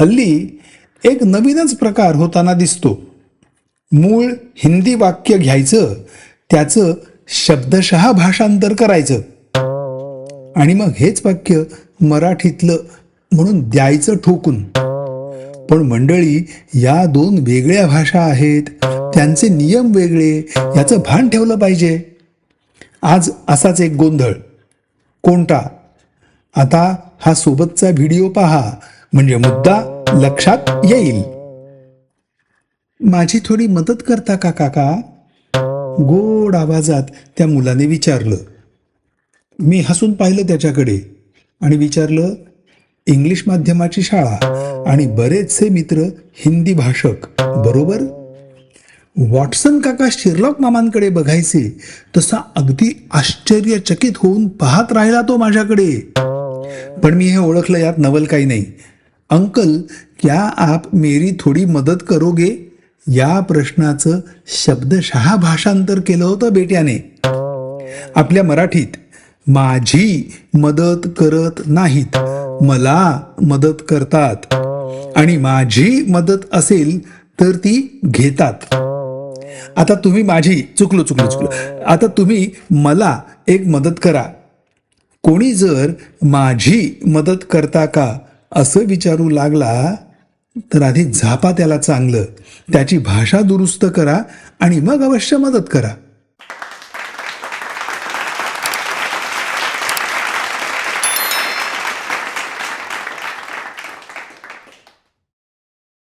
हल्ली एक नवीनच प्रकार होताना दिसतो. मूळ हिंदी वाक्य घ्यायचं त्याचं शब्दशः भाषांतर करायचं. आणि मग हेच वाक्य मराठीतलं म्हणून द्यायचं ठोकून. पण मंडळी या दोन वेगळ्या भाषा आहेत. त्यांचे नियम वेगळे याचं भान ठेवलं पाहिजे. आज असाच एक गोंधळ. कोणता? आता हा सोबतचा व्हिडिओ पहा. म्हणजे मुद्दा लक्षात येईल. माझी थोडी मदत करता का काका? गोड आवाजात त्या मुलाने विचारलं. मी हसून पाहिलं त्याच्याकडे आणि विचारलं इंग्लिश माध्यमाची शाळा आणि बरेचसे मित्र हिंदी भाषक बरोबर? वॉटसन काका शिरलॉक मामांकडे बघायचे तसा अगदी आश्चर्यचकित होऊन पाहत राहिला तो माझ्याकडे. पण मी हे ओळखलं यात नवल काही नाही. अंकल क्या आप मेरी थोडी मदत करोगे? या प्रश्नाचं शब्दशः भाषांतर केलं होतं बेट्याने? आपल्या मराठीत माझी मदत करत नाहीत. मला मदत करतात. आणि माझी मदत असेल तर ती घेतात. आता तुम्ही माझी चुकलो चुकलो चुकलो. आता तुम्ही मला एक मदत करा. कोणी जर माझी मदत करता का? असं विचारू लागला तर आधी झापा त्याला चांगलं. त्याची भाषा दुरुस्त करा आणि मग अवश्य मदत करा.